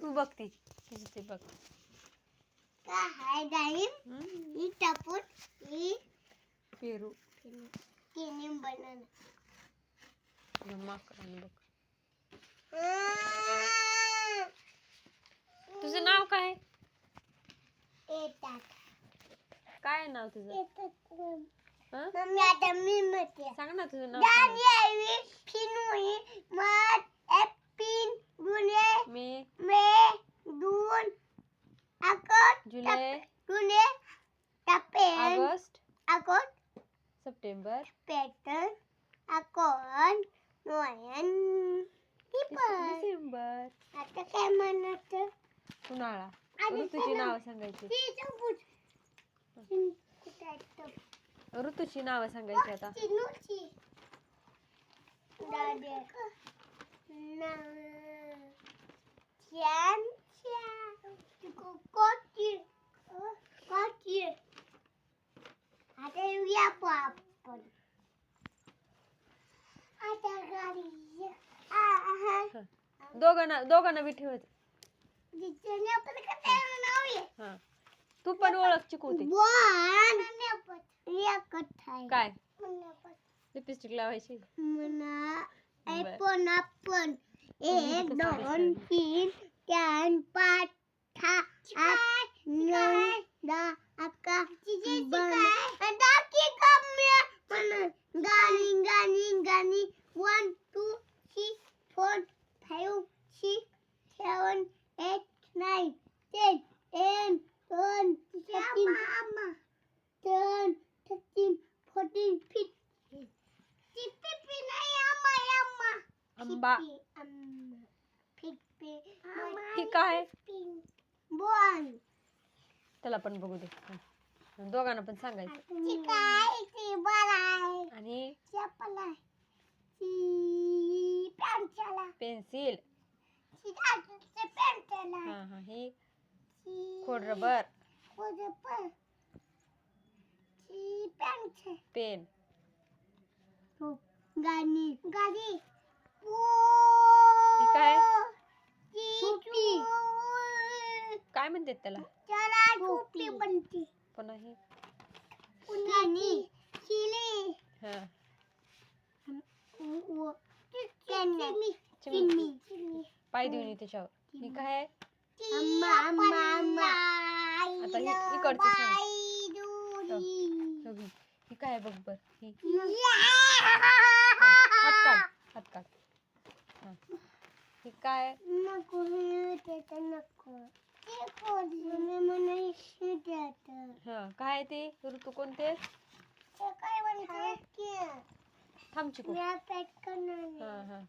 तू बघ ती किती ते बघ. का हाय डाळिंब. ही टपूट ही पेरू. किनी बनाना माकडाने बघ. तुझं नाव काय? काय आहे नाव तुझं? हं? मम्मी आता मी म्हणते. सांग ना तुझं नाव काय? दानियावी फिनुई मत एपिन गुने मी मे दून अकट जुलै गुने टपेन ऑगस्ट अकट सप्टेंबर पेटन नोयन टिपन डिसेंबर. आता काय म्हणत उन्हाळा. ऋतूची नावं सांगायची? ऋतूची नावं सांगायची आता. आता येऊया आपण आता गाडी. दोघांना दोघांना बी ठेवायचं. हा. तू पण ओळख चिकू ते वन एकच आहे काय? लिपस्टिक लावायची. म्हणा Apron, apron. Ek, don, teen, can, pat, tha, at, nyan, da, akka, ban. Da, ki, kam, ya, man, gani, gani, gani. One, two, three, four, five, six, seven, eight, बोन त्याला पण बघू दे. हं. दोघांना पण सांगायचं. ती काय ती आहे आणि? चप्पल आहे. ती पॅन्टला. पेन्सिल. ती दादूची पॅन्टला. हा हा ही. ती खोड रबर. खोडपण ती पेन. हो गाणी. गाडी. काय? टोपी. काय म्हणतात त्याला? त्याला टोपी बनते पुन्हा हे. गाणी चिली हा पाय देऊन ये त्याच्यावर. ही काय? आहे अम्मा अम्मा अम्मा. आता हे इकडचं सांग. बघ ही. काय आहे बघ बर. ही हात काढ हात काढ. हा. काय? आहे? नको. हे काय आहे ते? ऋतू कोणते? ते काय म्हणते थांब चिकू हा. हा.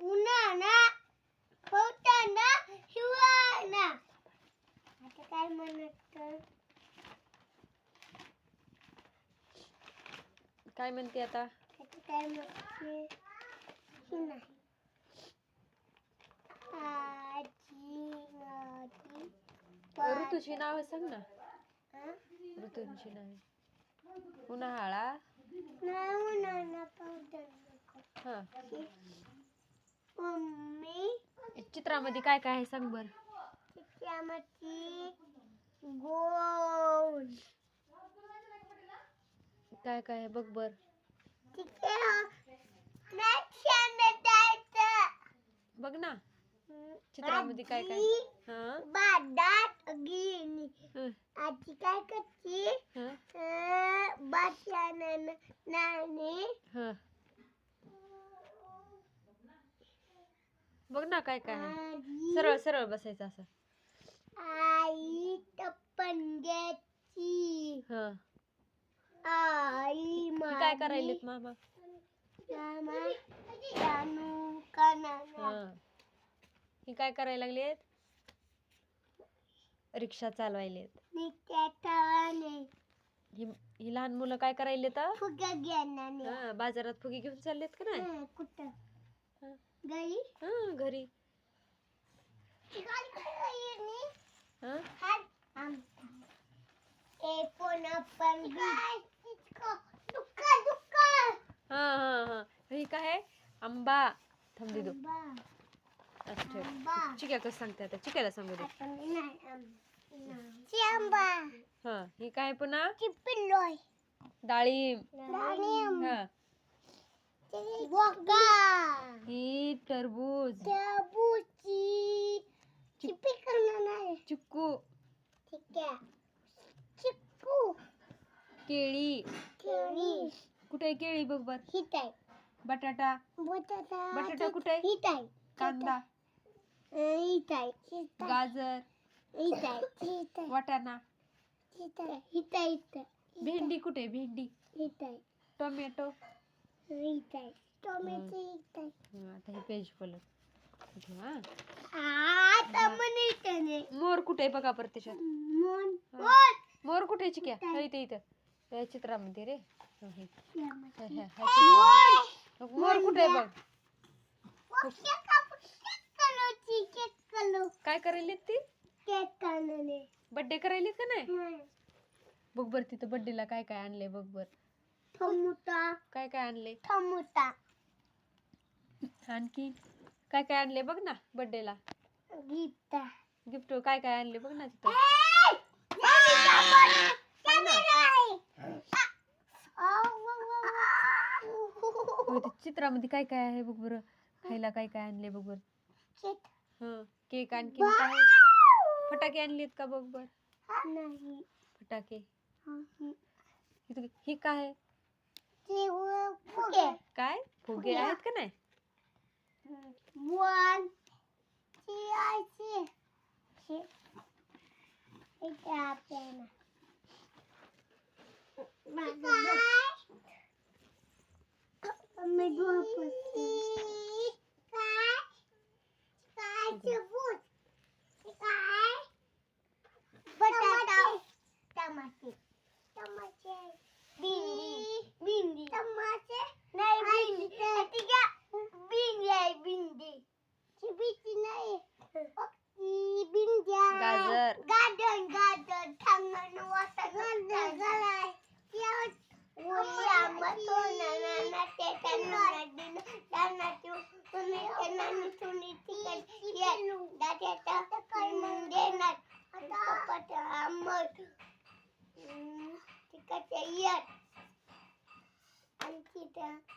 उन्हाळा होताना हिवाळा आता काय म्हणत काय म्हणते आता? आता काय म्हणते? ही नाही आजी माझी ऋतूची नाव सांग ना? ऋतूंची नावे. उन्हाळा हा. मम्मी. चित्रामध्ये काय काय आहे सांग बर. गोल. काय काय आहे बघ बर. बघ ना. चित्रामध्ये काय काय? हा? बादात गेली हं, आजी काय करते? हं, नाणे. हं. बघ ना काय काय आहे. आजी. सरळ सरळ बसायचं असं. आई टपंग्याची हा. आई ही काय करायलेत मामा? मामा जानू कनाना हा. ही काय करायला लागलेत? रिक्षा चालवायलेत. नित्या ही ही लहान मुलं काय करायले तर? फुगा बाजारात फुगे घेऊन चाललेत का नाही? हा घरी. हा? ए हा हा. ही काय आंबा. थांब दो असं ठेव. चिक्या कसं सांगते आता? चिक्याला सांगू दे. हा ही काय पुन्हा डाळिंब हा. ही टरबूज. चिक्कू. चिक्कू. केळी. केळी. कुठे केळी बघ बर? बटाटा. बटाटा. बटाटा कुठे कांदा. आहे गाजर हिट आहे वाटाणा. आहे हिट आहे भेंडी कुठे? भेंडी. आहे. टोमॅटो. टोमॅटो हा, आता हे पेज पलट हा. आता मन मोर कुठे बघा परत त्याच्यात. मन हा. मोर कुठे चिक्या? हा, इथे इथं. या चित्रामध्ये रे. हा, हे. ह्या चित्रामध्ये. मोर कुठे बघ. काय करायलेत ती? बर्थडे करायलेत का नाही? बघ बर तिथं बर्थडेला काय काय आणले बघ बर. काय काय आणले आणखी? काय काय आणले बघ ना बर्थडेला गिफ्ट काय काय आणले बघ ना तिथं? चित्रामध्ये काय काय आहे बघ बरं. खायला काय काय आणले बघ बर? हा केक आणखी काय फटाके आणलेत का बघ बर? नाही। फटाके। इथं ही। काय आहे? फुगे। काय फुगे आहेत का नाही वन ची आयची इथे आपल्याला मी झोपते mal die Katze jetzt. Und.